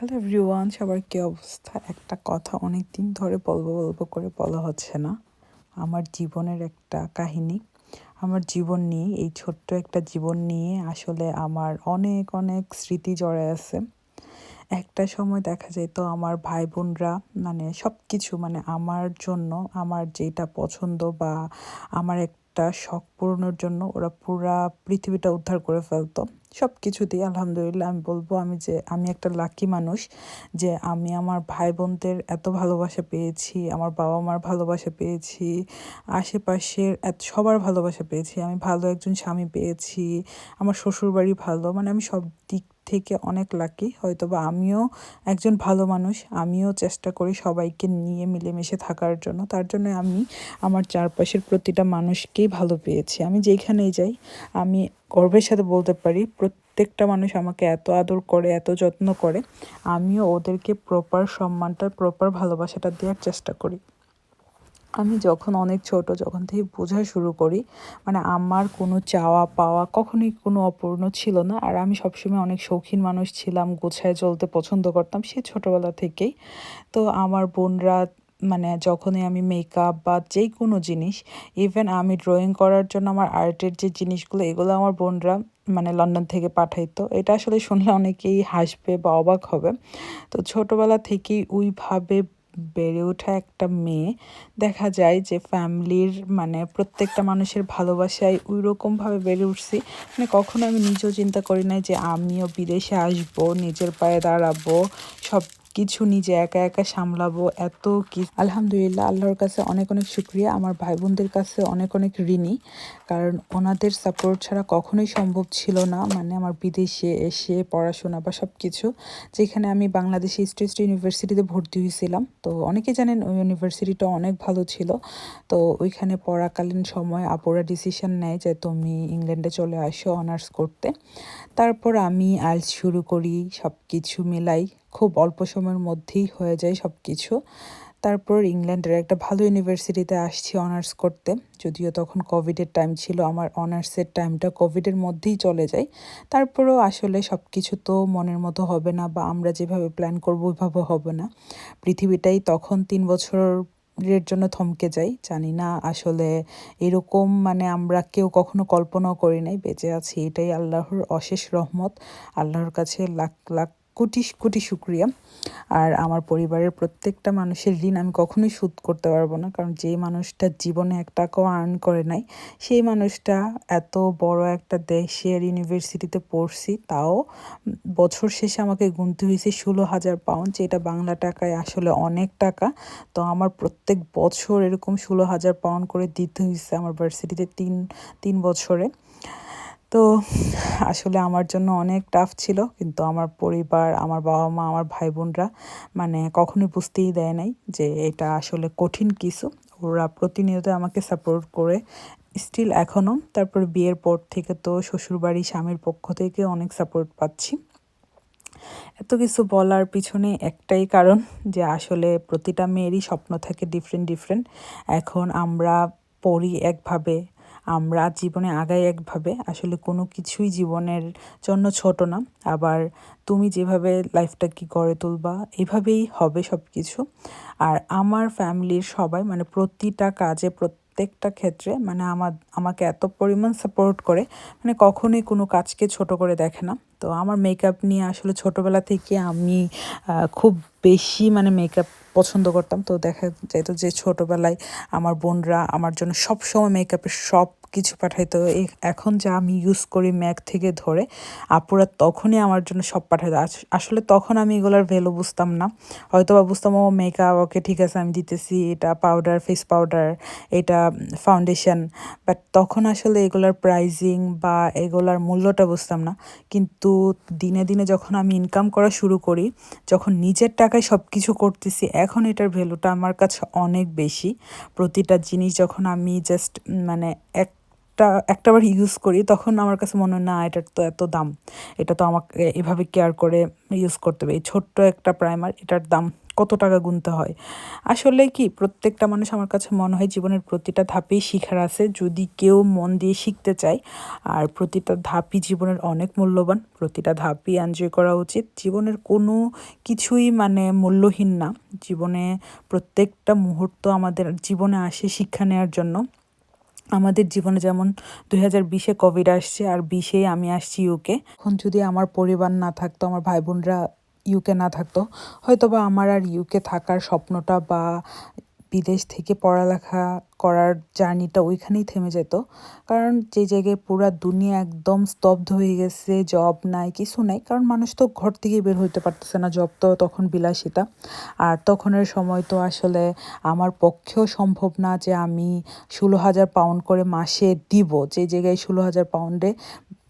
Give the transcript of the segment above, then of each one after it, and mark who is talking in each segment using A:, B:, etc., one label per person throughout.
A: Hello everyone সবার কী অবস্থা? একটা কথা অনেক দিন ধরে বলব বলব করে বলা হচ্ছে না। আমার জীবনের একটা কাহিনী। আমার জীবন নিয়ে, এই ছোট্ট একটা জীবন নিয়ে আসলে আমার অনেক অনেক স্মৃতি জড়ে আছে। একটা সময় দেখা যেত আমার ভাই বোনরা মানে সব কিছু মানে আমার জন্য, আমার যেটা পছন্দ বা আমার একটা শখ পূরণের জন্য ওরা পুরা পৃথিবীটা উদ্ধার করে ফেলতো। সব কিছুতেই আলহামদুলিল্লাহ আমি বলব আমি যে আমি একটা লাকি মানুষ যে আমি আমার ভাই বোনদের এত ভালোবাসা পেয়েছি, আমার বাবা মার ভালোবাসা পেয়েছি, আশেপাশের এত সবার ভালোবাসা পেয়েছি, আমি ভালো একজন স্বামী পেয়েছি, আমার শ্বশুরবাড়ি ভালো মানে আমি সব দিক থেকে অনেক লাকি হয়তো বা আমিও একজন ভালো মানুষ, আমিও চেষ্টা করি সবাইকে নিয়ে মিলেমিশে থাকার জন্য। তার জন্য আমি আমার চারপাশের প্রতিটা মানুষকেই ভালো পেয়েছি। আমি যেখানেই যাই, আমি গর্বের সাথে বলতে পারি, প্রত্যেকটা মানুষ আমাকে এত আদর করে, এত যত্ন করে, আমিও ওদেরকে প্রপার সম্মানটা প্রপার ভালোবাসাটা দেওয়ার চেষ্টা করি। আমি যখন অনেক ছোট, যখন থেকে বোঝা শুরু করি মানে আমার কোনো চাওয়া পাওয়া কখনোই কোনো অপূর্ণ ছিল না। আর আমি সবসময় অনেক শৌখিন মানুষ ছিলাম, গোছায় চলতে পছন্দ করতাম সে ছোটোবেলা থেকেই। তো আমার বোনরা মানে যখনই আমি মেকআপ বা যে কোনো জিনিস ইভেন আমি ড্রয়িং করার জন্য আমার আর্টের যে জিনিসগুলো, এগুলো আমার বোনরা মানে লন্ডন থেকে পাঠাইতো। এটা আসলে শুনলে অনেকেই হাসবে বা অবাক হবে। তো ছোটোবেলা থেকেই ওইভাবে বেড়ে ওঠা একটা মেয়ে, দেখা যায় যে ফ্যামিলির মানে প্রত্যেকটা মানুষের ভালোবাসায় ওই রকমভাবে বেড়ে উঠছি। মানে কখনো আমি নিজেও চিন্তা করি নাই যে আমিও বিদেশে আসব, নিজের পায়ে দাঁড়াবো, সব কিছু নিজে একা একা সামলাবো, এত কি। আলহামদুলিল্লাহ, আল্লাহর কাছে অনেক অনেক শুক্রিয়া, আমার ভাই বোনদের কাছে অনেক অনেক ঋণী, কারণ ওনাদের সাপোর্ট ছাড়া কখনোই সম্ভব ছিল না মানে আমার বিদেশে এসে পড়াশোনা বা সব কিছু যেখানে আমি বাংলাদেশে স্টেট ইউনিভার্সিটিতে ভর্তি হয়েছিলাম। তো অনেকে জানেন, ওই ইউনিভার্সিটিটা অনেক ভালো ছিল। তো ওইখানে পড়াকালীন সময় আপুরা ডিসিশন নেয় যে তুমি ইংল্যান্ডে চলে আসো অনার্স করতে। তারপর আমি আইলস শুরু করি সব কিছু মিলাই। খুব অল্প সময়ের মধ্যেই হয়ে যায় সব কিছু তারপর ইংল্যান্ডের একটা ভালো ইউনিভার্সিটিতে আসছি অনার্স করতে। যদিও তখন কোভিডের টাইম ছিল, আমার অনার্সের টাইমটা কোভিডের মধ্যেই চলে যায়। তারপরেও আসলে সব কিছু তো মনের মতো হবে না বা আমরা যেভাবে প্ল্যান করব ওইভাবে হবে না। পৃথিবীটাই তখন তিন বছর এর জন্য থমকে যাই জানি না আসলে এরকম মানে আমরা কেউ কখনো কল্পনাও করি নাই, বেঁচে আছি, এটাই আল্লাহর অশেষ রহমত। আল্লাহর কাছে লাখ লাখ কোটি কোটি শুক্রিয়া। আর আমার পরিবারের প্রত্যেকটা মানুষের ঋণ আমি কখনোই শোধ করতে পারব না। কারণ যে মানুষটা জীবনে এক টাকাও আর্ন করে নাই, সেই মানুষটা এত বড় একটা দেশের ইউনিভার্সিটিতে পড়ছি, তাও বছর শেষে আমাকে গুনতে হয়েছে ষোলো হাজার পাউন্ড যেটা বাংলা টাকায় আসলে অনেক টাকা। তো আমার প্রত্যেক বছর এরকম ষোলো হাজার পাউন্ড করে দিতে হয়েছে আমার ভার্সিটিতে তিন তিন বছরে। তো আসলে আমার জন্য অনেক টাফ ছিল, কিন্তু আমার পরিবার, আমার বাবা মা, আমার ভাই বোনরা মানে কখনোই বুঝতেই দেয় নাই যে এটা আসলে কঠিন কিছু। ওরা প্রতিনিয়ত আমাকে সাপোর্ট করে স্টিল এখনও তারপর বিয়ের পর থেকে তো শ্বশুরবাড়ি, স্বামীর পক্ষ থেকে অনেক সাপোর্ট পাচ্ছি। এত কিছু বলার পিছনে একটাই কারণ যে আসলে প্রতিটা মেয়েরই স্বপ্ন থাকে ডিফারেন্ট ডিফারেন্ট এখন আমরা পড়ি একভাবে আমরা জীবনে আগাই একভাবে। আসলে কোনো কিছুই জীবনের জন্য ছোট না। আবার তুমি যেভাবে লাইফটা কি গড়ে তুলবা, এভাবেই হবে সব কিছু আর আমার ফ্যামিলির সবাই মানে প্রতিটা কাজে, প্রত্যেকটা ক্ষেত্রে মানে আমার, আমাকে এত পরিমাণ সাপোর্ট করে মানে কখনোই কোনো কাজকে ছোট করে দেখে না। তো আমার মেকআপ নিয়ে আসলে ছোটোবেলা থেকে আমি খুব বেশি মানে মেকআপ পছন্দ করতাম। তো দেখা যেত যে ছোটোবেলায় আমার বোনরা আমার জন্য সব সময় মেকআপের সব কিছু পাঠাইতো। এখন যা আমি ইউজ করি ম্যাক থেকে ধরে, আপুরা তখনই আমার জন্য সব পাঠাইতো। আসলে তখন আমি এগুলোর ভ্যালু বুঝতাম না। হয়তো বা বুঝতাম, ও মেকআপ ওকে ঠিক আছে, আমি দিতেছি। এটা পাউডার ফেস পাউডার এটা ফাউন্ডেশন বাট তখন আসলে এগুলার প্রাইজিং বা এগুলার মূল্যটা বুঝতাম না। কিন্তু দিনে দিনে যখন আমি ইনকাম করা শুরু করি, যখন নিজের টাকায় সব কিছু করতেছি, এখন এটার ভ্যালুটা আমার কাছে অনেক বেশি। প্রতিটা জিনিস যখন আমি জাস্ট মানে এক একটা একটাবার ইউজ করি, তখন আমার কাছে মনে হয়, না, এটার তো এত দাম। এটা তো আমাকে এভাবে কেয়ার করে ইউজ করতে হবে। এই ছোট্ট একটা প্রাইমার এটার দাম কত টাকা গুনতে হয়? আসলে কি, প্রত্যেকটা মানুষ আমার কাছে মনে হয়, জীবনের প্রতিটা ধাপেই শিখার আছে। যদি কেউ মন দিয়ে শিখতে চায়, আর প্রতিটা ধাপই জীবনের অনেক মূল্যবান, প্রতিটা ধাপই এনজয় করা উচিত। জীবনের কোনো কিছুই মানে মূল্যহীন না। জীবনে প্রত্যেকটা মুহূর্ত আমাদের জীবনে আসে শিক্ষা নেওয়ার জন্য। আমাদের জীবনে যেমন দুই হাজার বিশে কোভিড আসছে আর বিশে আমি আসছি ইউকে এখন যদি আমার পরিবার না থাকতো, আমার ভাই বোনরা ইউকে না থাকতো হয়তো বা আমার আর ইউকে থাকার স্বপ্নটা বা বিদেশ থেকে পড়ালেখা করার জার্নিটা ওইখানেই থেমে যেত। কারণ যে জায়গায় পুরা দুনিয়া একদম স্তব্ধ হয়ে গেছে জব নাই, কিছু নাই, কারণ মানুষ তো ঘর থেকে বের হইতে পারতেছে না জব তো তখন বিলাসিতা। আর তখনের সময় তো আসলে আমার পক্ষেও সম্ভব না যে আমি ষোলো হাজার পাউন্ড করে মাসে দিব। যে জায়গায় ষোলো হাজার পাউন্ডে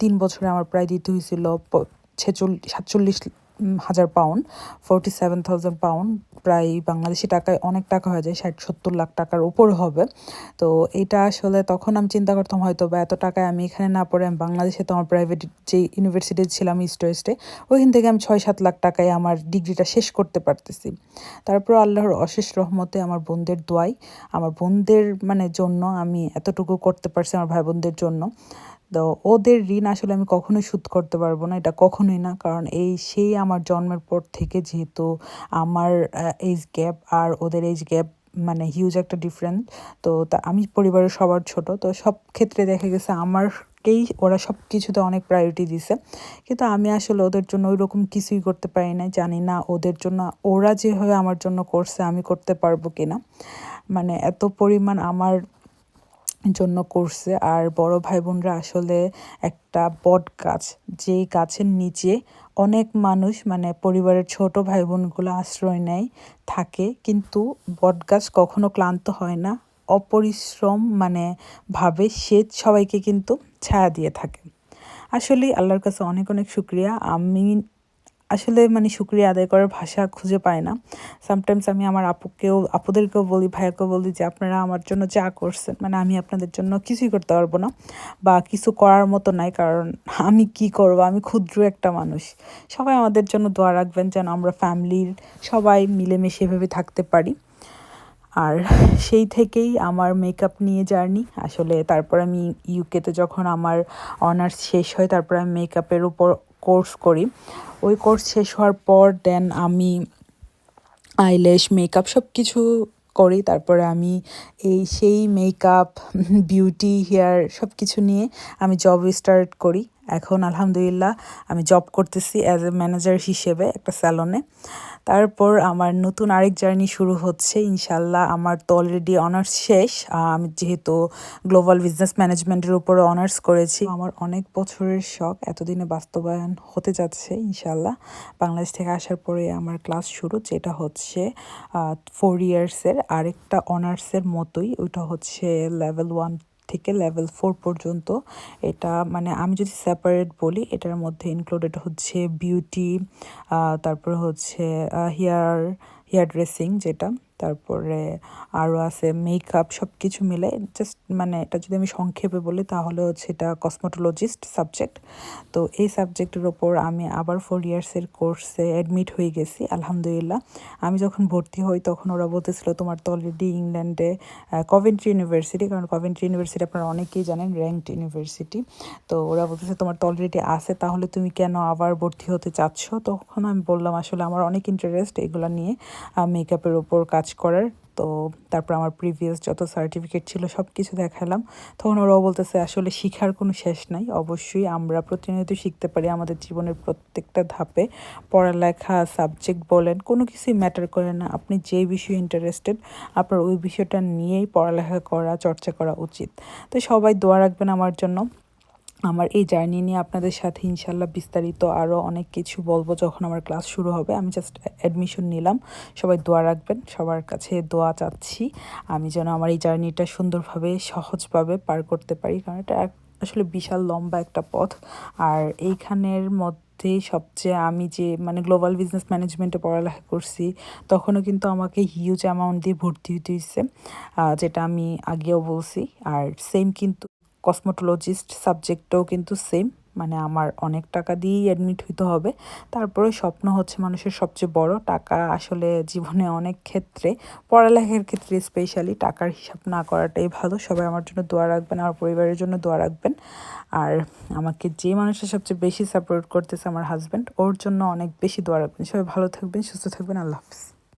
A: তিন বছরে আমার প্রায় দিতে হয়েছিল ছেচল্লিশ সাতচল্লিশ হাজার pound forty seven thousand pound প্রায় বাংলাদেশি টাকায় অনেক টাকা হয়ে যায়, ষাট, সত্তর লাখ টাকার উপর হবে। তো এটা আসলে তখন আমি চিন্তা করতাম হয়তো বা এত টাকায় আমি এখানে না পড়ে আমি বাংলাদেশে তো আমার প্রাইভেট যে ইউনিভার্সিটি ছিলাম ইস্ট ওয়েস্টে ওইখান থেকে আমি ছয়, সাত লাখ টাকায় আমার ডিগ্রিটা শেষ করতে পারতেছি। তারপর আল্লাহর অশেষ রহমতে আমার বোনদের দোয়াই, আমার বোনদের মানে জন্য আমি এতটুকু করতে পারছি আমার ভাই বোনদের জন্য। তো ওদের ঋণ আসলে আমি কখনোই শোধ করতে পারব না, এটা কখনোই না। কারণ এই সেই আমার জন্মের পর থেকে যেহেতু আমার এজ গ্যাপ আর ওদের এজ গ্যাপ মানে হিউজ একটা ডিফারেন্ট তো তা আমি পরিবারের সবার ছোট, তো সব ক্ষেত্রে দেখা গেছে আমারকেই ওরা সব কিছুতে অনেক প্রায়োরিটি দিছে। কিন্তু আমি আসলে ওদের জন্য ওই রকম কিছুই করতে পারি না জানি না ওদের জন্য ওরা যেভাবে আমার জন্য করছে আমি করতে পারব কিনা। মানে এত পরিমাণ আমার জন্য করছে। আর বড় ভাই বোনরা আসলে একটা বট গাছ, যেই গাছের নিচে অনেক মানুষ মানে পরিবারের ছোট ভাই বোনগুলো আশ্রয় নেয়, থাকে। কিন্তু বট গাছ কখনো ক্লান্ত হয় না, অপরিশ্রম মানে ভাবে সে সবাইকে কিন্তু ছায়া দিয়ে থাকে। আসলে আল্লাহর কাছে অনেক অনেক শুক্রিয়া। আমি আসলে মানে শুক্রিয়া আদায় করার ভাষা খুঁজে পায় না। সামটাইমস আমি আমার আপুকেও, আপুদেরকেও বলি, ভাইয়াকেও বলি যে, আপনারা আমার জন্য যা করছেন মানে আমি আপনাদের জন্য কিছুই করতে পারব না বা কিছু করার মতো নাই, কারণ আমি কি করব? আমি ক্ষুদ্র একটা মানুষ। সবাই আমাদের জন্য দোয়া রাখবেন যেন আমরা ফ্যামিলির সবাই মিলেমিশে এভাবে থাকতে পারি। আর সেই থেকেই আমার মেকআপ নিয়ে জার্নি। আসলে তারপর আমি ইউকেতে যখন আমার অনার্স শেষ হয়, তারপর আমি মেকআপের উপর কোর্স করি। ওই কোর্স শেষ হওয়ার পর দেন আমি আইলেশ মেকআপ সব কিছু করি। তারপরে আমি এই সেই মেকআপ বিউটি হেয়ার সব কিছু নিয়ে আমি জব স্টার্ট করি। এখন আলহামদুলিল্লাহ আমি জব করতেছি অ্যাজ এ ম্যানেজার হিসেবে একটা স্যালনে তারপর আমার নতুন আরেক জার্নি শুরু হচ্ছে ইনশাল্লাহ আমার তো অলরেডি অনার্স শেষ আমি যেহেতু গ্লোবাল বিজনেস ম্যানেজমেন্টের উপরে অনার্স করেছি। আমার অনেক বছরের শখ এতদিনে বাস্তবায়ন হতে যাচ্ছে ইনশাল্লাহ বাংলাদেশ থেকে আসার পরে আমার ক্লাস শুরু, যেটা হচ্ছে ফোর ইয়ার্সের আরেকটা অনার্সের মতোই, ওইটা হচ্ছে লেভেল ওয়ান থেকে লেভেল ফোর পর্যন্ত, এটা মানে আমি যদি সেপারেট বলি, এটার মধ্যে ইনক্লুডেড হচ্ছে বিউটি তারপর হচ্ছে হেয়ার হেয়ার ড্রেসিং যেটা। তারপরে আরও আছে মেকআপ সব কিছু মিলে। জাস্ট মানে এটা যদি আমি সংক্ষেপে বলি, তাহলে হচ্ছে এটা কসমোটোলজিস্ট সাবজেক্ট তো এই সাবজেক্টের ওপর আমি আবার ফোর ইয়ার্সের কোর্সে অ্যাডমিট হয়ে গেছি, আলহামদুলিল্লাহ। আমি যখন ভর্তি হই, তখন ওরা বলতেছিল, তোমার তো অলরেডি ইংল্যান্ডে কভেন্ট্রি ইউনিভার্সিটি কারণ কভেন্ট্রি ইউনিভার্সিটি আপনারা অনেকেই জানেন র্যাঙ্কড ইউনিভার্সিটি তো ওরা বলতেছে, তোমার তো অলরেডি আছে, তাহলে তুমি কেন আবার ভর্তি হতে চাচ্ছ? তখন আমি বললাম, আসলে আমার অনেক ইন্টারেস্ট এগুলো নিয়ে মেকআপের ওপর কাজ করার। তো তারপর আমার প্রিভিয়াস যত সার্টিফিকেট ছিল সব কিছু দেখালাম। তখন ওরাও বলতেছে, আসলে শিখার কোনো শেষ নাই। অবশ্যই আমরা প্রতিনিয়ত শিখতে পারি আমাদের জীবনের প্রত্যেকটা ধাপে। পড়ালেখা সাবজেক্ট বলেন, কোনো কিছুই ম্যাটার করে না। আপনি যে বিষয়ে ইন্টারেস্টেড আপনার ওই বিষয়টা নিয়েই পড়ালেখা করা, চর্চা করা উচিত। তো সবাই দোয়া রাখবেন আমার জন্য। আমার এই জার্নি নিয়ে আপনাদের সাথে ইনশাল্লাহ বিস্তারিত আরও অনেক কিছু বলব যখন আমার ক্লাস শুরু হবে। আমি জাস্ট অ্যাডমিশন নিলাম। সবাই দোয়া রাখবেন। সবার কাছে দোয়া চাচ্ছি। আমি যেন আমার এই জার্নিটা সুন্দরভাবে, সহজভাবে পার করতে পারি। কারণ এটা আসলে বিশাল লম্বা একটা পথ। আর এইখানের মধ্যে সবচেয়ে আমি যে মানে গ্লোবাল বিজনেস ম্যানেজমেন্টে পড়ালেখা করছি, তখনও কিন্তু আমাকে হিউজ অ্যামাউন্ট দিয়ে ভর্তি হতে হয়েছে যেটা আমি আগেও বলছি। আর সেম কিন্তু কসমোটোলজিস্ট সাবজেক্টটাও কিন্তু সেম মানে আমার অনেক টাকা দিয়েই অ্যাডমিট হইতে হবে। তারপরে স্বপ্ন হচ্ছে মানুষের সবচেয়ে বড়, টাকা আসলে জীবনে অনেক ক্ষেত্রে, পড়ালেখার ক্ষেত্রে স্পেশালি টাকার হিসাব না করাটাই ভালো। সবাই আমার জন্য দোয়া রাখবেন, আমার পরিবারের জন্য দোয়া রাখবেন। আর আমাকে যে মানুষটা সবচেয়ে বেশি সাপোর্ট করতেছে আমার হাজব্যান্ড ওর জন্য অনেক বেশি দোয়া রাখবেন। সবাই ভালো থাকবেন, সুস্থ থাকবেন, আল্লাহ হাফিজ।